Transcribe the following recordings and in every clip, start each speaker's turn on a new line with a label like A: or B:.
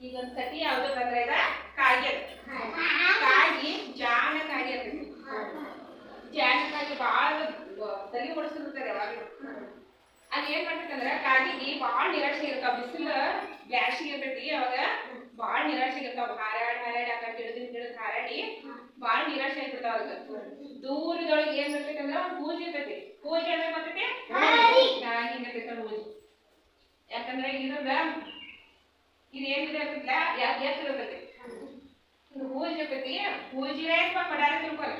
A: ಈಗ ಕತಿ ಯಾವ್ದು ಬಂದ್ರೆ ಇದ ಕಾಗಿ ಅದ. ಕಾಗಿ ಜಾನ ಕಾಗಿ ಅಂತ ಜಾನ ಕಾಗಿ ಬಾಳ ತಲೆ ಓಡಿಸಿರ್ತಾರೆ ಯಾವಾಗಲೂ. ಅಲ್ಲಿ ಏನ್ ಮಾಡ್ತೈತಂದ್ರ ಕಾಗಿಗೆ ಬಾಳ ನಿರಾಶೆ ಇರ್ತಾವ ಬಿಸಿಲು ಬ್ಯಾಸಿಗೆ ಇರ್ತೈತಿ, ಅವಾಗ ಬಾಳ ನಿರಾಶೆ ಇರ್ತಾವ ಹಾರಾಡ್ ಹಾರಾಡಿ ಆ ಕಡೆ ಹಿಡಿದು ಹಿಡಿದು ಹಾರಾಡಿ ಬಾಳ ನಿರಾಶೆ ಆಗಿರ್ತಾವ ಅದಕ್ಕ ದೂರದೊಳಗೆ ಏನ್ ಬರ್ತೈತಿ ಒಂದು ಪೂಜೆ ಇರ್ತೈತಿ. ಪೂಜೆ ಅಂದ್ರೆ ಇರ್ತೈತಿ ಒಂದ್ ಪೂಜೆ. ಯಾಕಂದ್ರೆ ಇದ್ರದ ಇದು ಏನಿದೆ ಇರ್ತೈತಿಲ್ಲ ಎತ್ತರ ಇರ್ತೈತಿ ಇದು ಪೂಜೆ ಇರ್ತೈತಿ ಪಡಾರ ತಿಳ್ಕೊಲ್ಲ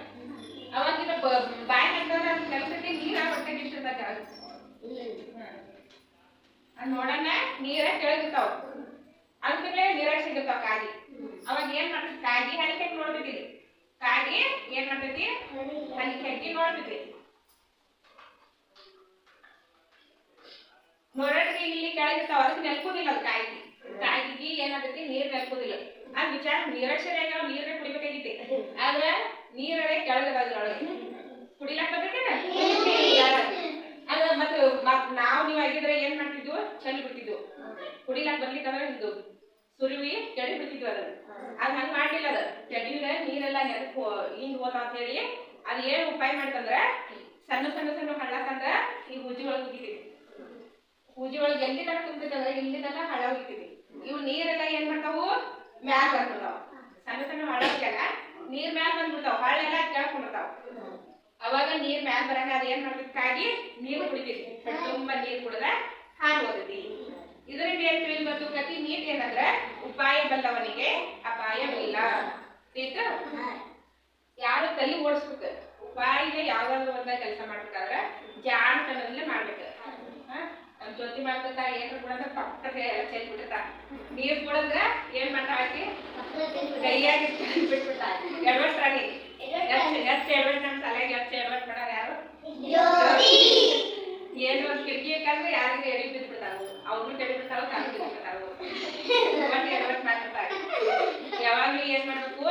A: ಅವಾಗ ಇದು ಬಾಯಿ ಹಾಕಿದ್ರೆ ಅದು ನೀರ ಹೊಟ್ಟೆಗೆ ಇಟ್ಟಿರ್ತಾರ ಅದ್. ನೋಡಣ ನೀರ ಕೆಳಗಿರ್ತಾವ. ಅದಕ್ಕೆ ನೀರ ಸಿಗುತ್ತಾವ ಕಾಗಿ. ಅವಾಗ ಏನ್ ಮಾಡ್ತೈತಿ? ಕಾಗಿ ಹಲಿಕೆ ನೋಡ್ತೈತಿ. ಕಾಗಿ ಏನ್ ಮಾಡ್ತೈತಿ? ಹಲಿಕೆ ಹಾಕಿ ನೋಡ್ತೈತಿ. ನೋಡೋದ್ರಿಗೆ ಇಲ್ಲಿ ಕೆಳಗಿರ್ತಾವ. ಅದಕ್ಕೆ ನೆಲ್ಕೋದಿಲ್ಲ ಅದು ಕಾಗಿ ಕಾಗಿಗೆ ಏನಾಗುತ್ತೆ? ನೀರ್ ನೆಲ್ಕೋದಿಲ್ಲ ಅದ್ ವಿಚಾರ ನಿರಾಶೆ ಅವ್ರು ನೀರೇ ಕುಡಿಬೇಕಾಗಿತ್ತೆ. ಆದ್ರೆ ನೀರೇ ಕೆಳಗದ ಅದ್ರೊಳಗೆ ಕುಡಿಲಾಕ ಅದ ಮತ್ತೆ ಮತ್ ನಾವ್ ನೀವ್ ಆಗಿದ್ರೆ ಏನ್ ಮಾಡ್ತಿದ್ವು? ಚಲ್ ಬಿಡ್ತಿದ್ವು ಕುಡಿಲಾಕ ಬರ್ಲಿಕ್ಕಂದ್ರೆ ಇದು. ಸುರುವಿ ಕೆಡಿ ಬಿಡ್ತಿದ್ವು ಅದನ್ನ. ಅದ್ ಹಂಗ ಮಾಡ್ಲಿಲ್ಲ ಅದ. ಕೆಡಿನ ನೀರೆಲ್ಲ ನೆನಪು ಹಿಂಗ್ ಹೋತ ಅಂತ ಹೇಳಿ ಅದ್ ಏನ್ ಉಪಾಯ ಮಾಡ್ತಂದ್ರ ಸಣ್ಣ ಸಣ್ಣ ಸಣ್ಣ ಹಳ್ಳ ತಂದ್ರ ಈ ಹುಜಿ ಒಳಗ್ ಹೋಗಿತೀವಿ ಪೂಜೆ ಒಳಗೆ ಎಲ್ಲಿ ತನಕ ತುಂಬಿದ್ರೆ ಇಲ್ಲಿ ತನಕ ಹಳ ಹೋಗ್ತೈತಿ ಇವು ನೀರೆಲ್ಲ ಏನ್ ಮಾಡ್ತಾವು? ಮ್ಯಾಲ ಬಂದ್ಬಿಡ್ತಾವ ಸಣ್ಣ ಸಣ್ಣ ಹಳ ಹೋಗ್ಯಾಗ ನೀರ್ ಮ್ಯಾಲ ಬಂದ್ಬಿಡ್ತಾವ. ಹಳ್ಳೆಲ್ಲ ಕೇಳ್ಕೊಂಡಿರ್ತಾವ ಅವಾಗ ನೀರ್ ಮ್ಯಾಲ ಬರಂಗ ಅದ ಏನ್ ಮಾಡ್ಬೇಕಾಗಿ ನೀರು ಕುಡಿತೈತಿ ತುಂಬಾ ನೀರ್ ಕುಡದ ಹಾಲು ಓದತಿ ಇದರಿಂದ ಏನ್ ತಿಳಿ ಬಂತು? ಕತಿ ನೀಟ್ ಏನಂದ್ರ ಉಪಾಯ ಬಲ್ಲವನಿಗೆ ಅಪಾಯವಿಲ್ಲ ಇಲ್ಲ. ಯಾರು ತಲೆ ಓಡಿಸ್ಬೇಕು. ಉಪಾಯಿಗೆ ಯಾವ್ದಾದ್ರು ಒಂದ ಕೆಲಸ ಮಾಡ್ಬೇಕಾದ್ರ ಜಾಣತನದಲ್ಲೇ ಮಾಡ್ಬೇಕು? ನಮ್ ಜೊತೆ ಮಾಡ್ಕೊತ ಏನ್ರ ಕೂಡ ಚೆಲ್ ಬಿಡ್ತಾ ನೀರ್ ಕುಡಿದ್ರೆ ಏನ್ ಮಾಡ್ತಾ ಆಕಿ ಬಿಟ್ಬಿಟ್ಟ ಎಚ್ ಎಡವಟ್ ನಮ್ಮ ತಲೆಗೆ ಎಚ್ ಎಡವಟ್ ಮಾಡೋರು ಯಾರು? ಏನು ಒಂದು ಕಿಟಕಿ ಯಾರಿಗೂ ಎಡಿ ಬಿದ್ಬಿಡ್ತಾವು ಅವ್ನು ಕೆಡಿ ಬಿಡ್ತಾವ ತಾನು ಬಿದ್ಬಿಡ್ತಾವು ಮತ್ತೆ ಎಡವಟ್ ಮಾಡ್ಬಿಡ್ತಾರ ಯಾವಾಗ್ಲೂ ಏನ್ ಮಾಡ್ಬೇಕು?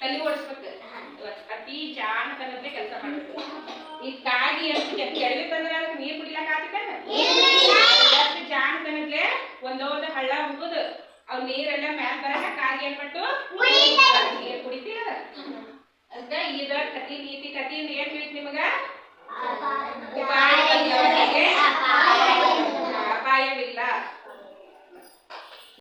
A: ತಲೆ ಓಡಿಸ್ಬೇಕು. ಅತಿ ಕೆಲಸ ಮಾಡಬೇಕು. ಈ ಕಾಗಿ ಎಷ್ಟು ಕೆಡಬೇಕಂದ್ರೆ ಅದಕ್ಕೆ ನೀರು ಒಂದೊಂದು ಹಳ್ಳ ಯಾರಿಗೆ ಏನ್ಪಟ್ಟು ಕುಡಿತೀರ. ಅದಕ್ಕ ಇದ ಕತಿ ನೀತಿ ಕತಿ ಏನ್ ಬೇಕು ನಿಮಗ?